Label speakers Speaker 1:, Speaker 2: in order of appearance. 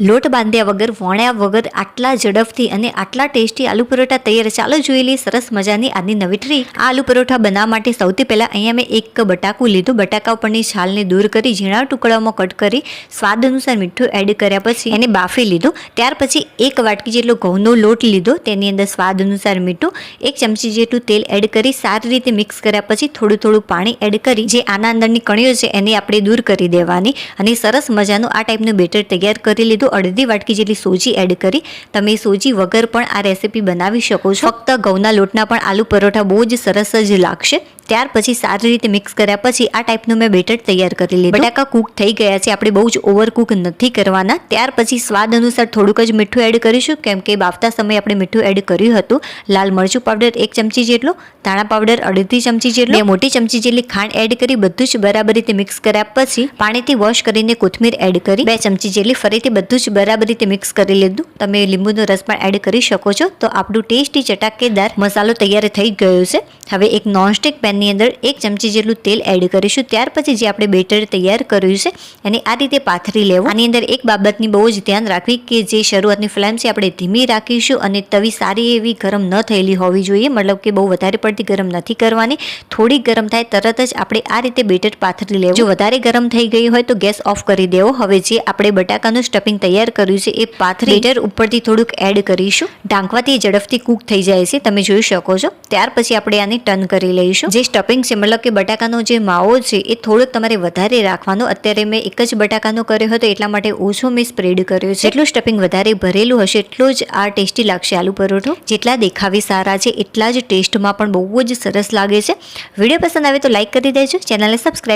Speaker 1: લોટ બાંધ્યા વગર, વણ્યા વગર આટલા ઝડપથી અને આટલા ટેસ્ટી આલુ પરોઠા તૈયાર. ચાલો જોઈ લઈએ સરસ મજાની આજની નવી ટ્રી આ આલુ પરોઠા બનાવવા માટે સૌથી પહેલાં અહીંયા મેં એક બટાકું લીધું. બટાકા ઉપરની છાલને દૂર કરી ઝીણા ટુકડાઓમાં કટ કરી સ્વાદ અનુસાર મીઠું એડ કર્યા પછી એને બાફી લીધું. ત્યાર પછી એક વાટકી જેટલો ઘઉંનો લોટ લીધો. તેની અંદર સ્વાદ અનુસાર મીઠું, એક ચમચી જેટલું તેલ એડ કરી સારી રીતે મિક્સ કર્યા પછી થોડું થોડું પાણી એડ કરી જે આના અંદરની કણીઓ છે એને આપણે દૂર કરી દેવાની અને સરસ મજાનું આ ટાઈપનું બેટર તૈયાર કરી લીધું. અડધી વાટકી જેટલી સોજી એડ કરી તમે સોજી વગર પણ આ રેસીપી બનાવી શકો છો. ફક્ત ઘઉંના લોટના પણ આલુ પરોઠા બહુ જ સરસ જ લાગશે. ત્યાર પછી સારી રીતે મિક્સ કર્યા પછી આ ટાઈપનું મેં બેટર તૈયાર કરી લીધું. બટાકા કૂક થઈ ગયા છે, આપણે બહુ જ ઓવર કૂક નથી કરવાના. ત્યાર પછી સ્વાદ અનુસાર થોડુંક જ મીઠું એડ કરીશું, કેમ કે બાફતા સમયે આપણે મીઠું એડ કર્યું હતું. લાલ મરચું પાવડર એક ચમચી જેટલો, ધાણા પાવડર અડધી ચમચી જેટલો મોટી ચમચી જેટલી ખાંડ એડ કરી બધું જ બરાબર રીતે મિક્સ કર્યા પછી પાણીથી વોશ કરીને કોથમીર એડ કરી બે ચમચી જેટલી ફરીથી બધું જ બરાબર રીતે મિક્સ કરી લીધું. તમે લીંબુનો રસ પણ એડ કરી શકો છો. તો આપણું ટેસ્ટી ચટાકેદાર મસાલો તૈયાર થઈ ગયો છે. હવે એક નોનસ્ટિક પેનની અંદર એક ચમચી જેટલું તેલ એડ કરીશું. ત્યાર પછી જે આપણે બેટર તૈયાર કર્યું છે, એને આ રીતે પાથરી લેવું. આની અંદર એક બાબતની બહુ જ ધ્યાન રાખવી કે જે શરૂઆતની ફ્લેમ છે, આપણે ધીમી રાખીશું અને તવી સારી એવી ગરમ ન થયેલી હોવી જોઈએ. મતલબ કે બહુ વધારે પડતી ગરમ નથી કરવાની. થોડી ગરમ થાય તરત જ આપણે આ રીતે બેટર પાથરી લેવું. જો વધારે ગરમ થઈ ગઈ હોય તો ગેસ ઓફ કરી દેવો. હવે જે આપણે બટાકાનું સ્ટફિંગ તૈયાર કર્યું છે, એ પાથરી બેટર ઉપરથી થોડુંક એડ કરીશું. ઢાંકવાથી ઝડપથી કૂક થઈ જાય છે, તમે જોઈ શકો છો. ત્યાર પછી આપણે આને ટર્ન કરી લઈશું. જે સ્ટફિંગ છે, મતલબ કે બટાકાનો જે માવો છે, એ થોડોક તમારે વધારે રાખવાનો. અત્યારે મેં એક જ બટાકાનો કર્યો હતો, એટલા માટે ઓછો મેં સ્પ્રેડ કર્યો છે. જેટલું સ્ટફિંગ વધારે ભરેલું હશે, એટલું જ આ ટેસ્ટી લાગશે આલુ પરોઠો. જેટલા દેખાવી સારા છે, એટલા જ ટેસ્ટમાં પણ બહુ જ સરસ લાગે છે. વીડિયો પસંદ આવે તો લાઈક કરી દેજો, ચેનલને સબસ્ક્રાઈબ